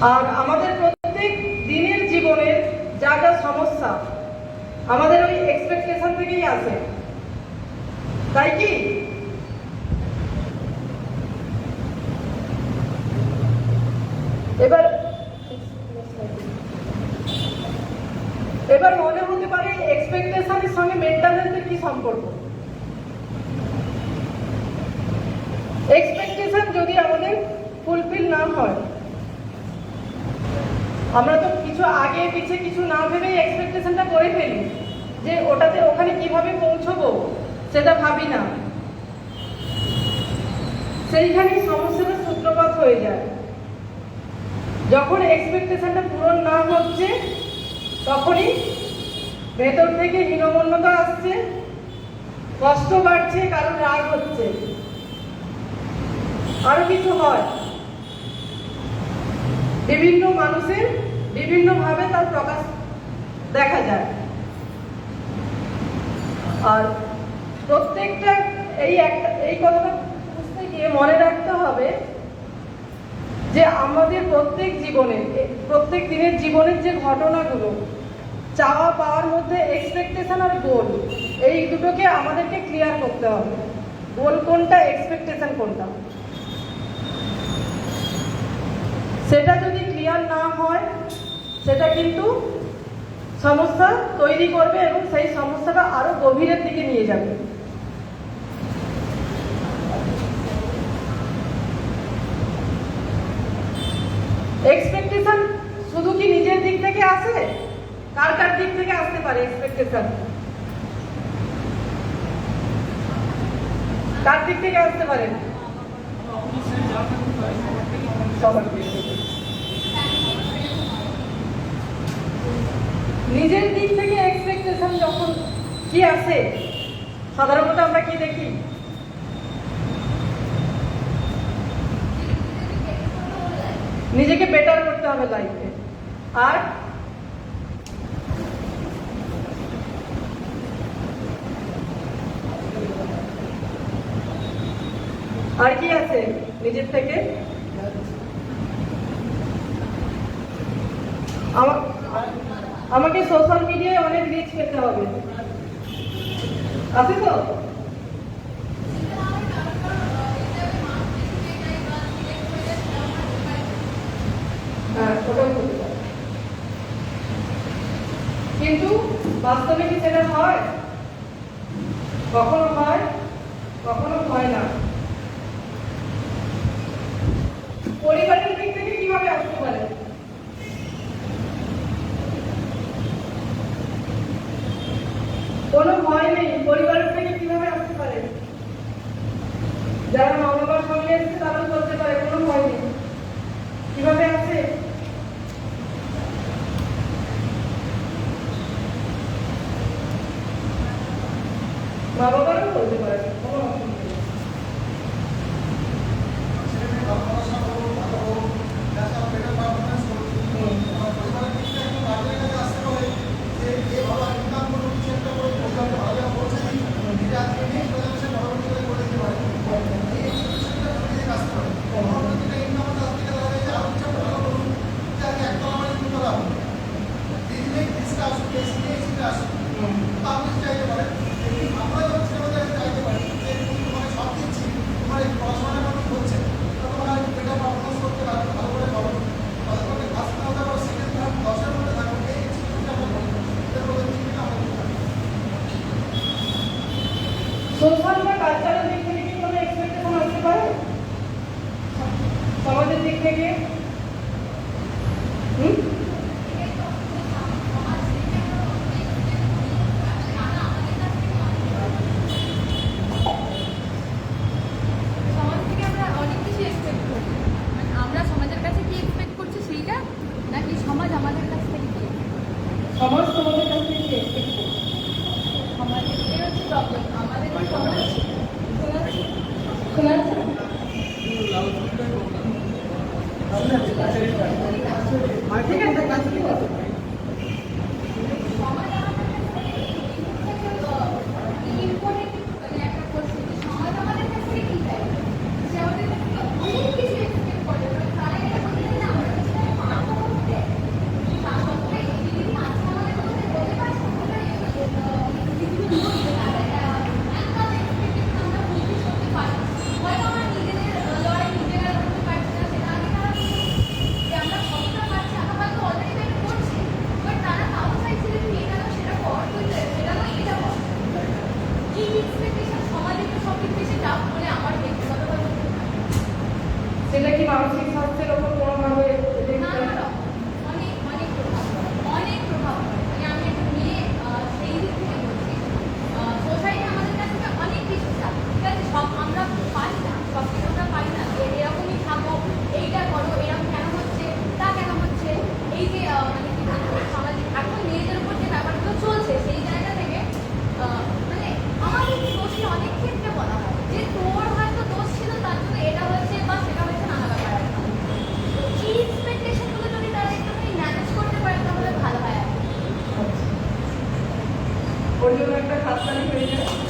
আর আমাদের প্রত্যেক দিনের জীবনের যা যা সমস্যা, আমাদের ওই এক্সপেকটেশন থেকেই আসে। তাই কি? এবার এবার মনে হতে পারে এক্সপেকটেশনের সঙ্গে মেন্টাল হেলথের কি সম্পর্ক? এক্সপেকটেশন যদি আমাদের ফুলফিল না হয় আমরা তো কিছু আগে পিছে কিছু না ভেবেই এক্সপেকটেশনটা করে ফেলি যে ওটাতে ওখানে কীভাবে পৌঁছবো, সেটা ভাবি না। সেইখানেই সমস্যাটা সূত্রপাত হয়ে যায়। যখন এক্সপেকটেশনটা পূরণ না হচ্ছে, তখনই ভেতর থেকে হীনমন্যতা আসছে, কষ্ট বাড়ছে কারণ রাগ হচ্ছে। আরও কিছু হয়। বিভিন্ন মানুষের বিভিন্নভাবে তার প্রকাশ দেখা যায়। আর প্রত্যেকটা এই একটা, এই কথাটা বুঝতে গিয়ে মনে রাখতে হবে যে আমাদের প্রত্যেক জীবনে, প্রত্যেক দিনের জীবনের যে ঘটনাগুলো, চাওয়া পাওয়ার মধ্যে এক্সপেকটেশন আর গোল এই দুটোকে আমাদেরকে ক্লিয়ার করতে হবে। গোল কোনটা? এক্সপেকটেশন কোনটা? সেটা যদি ক্লিয়ার না হয়, সেটা কিন্তু সমস্যা তৈরি করবে এবং সেই সমস্যাটা আরও গভীরের দিকে নিয়ে যাবে। এক্সপেকটেশন শুধু কি নিজের দিক থেকে আসে? কার কার দিক থেকে আসতে পারে এক্সপেকটেশন কার দিক থেকে আসতে পারে? সবার দিক থেকে। নিজের দিক থেকে এক্সপেকটেশন যখন কি আসে সাধারণত আমরা কি দেখি? নিজেকে বেটার করতে হবে লাইফে আর আর কি আছে নিজের থেকে? আমা- আমাকে সোশ্যাল মিডিয়ায় অনেক রিচ পেতে হবে। আছে তো? হ্যাঁ কিন্তু বাস্তবে কি সেটা হয়? কখনো হয় কখনো হয় না পরিবারের দিক থেকে কীভাবে আসতে পারে কোনো ভয় নেই পরিবারের থেকে কীভাবে আসতে পারে যারা মা বাবার সঙ্গে এসেছে তারাও বলতে পারে কোনো ভয় নেই কীভাবে আছে মা বাবারও বলতে পারে কোনো অসুবিধা সোশ্যাল বা কালচারাল দিক থেকে কি কোনো এক্সপেকটেশন আসতে পারে? সমাজের দিক থেকে ওর জন্য একটা খাতখানি হয়ে যায়।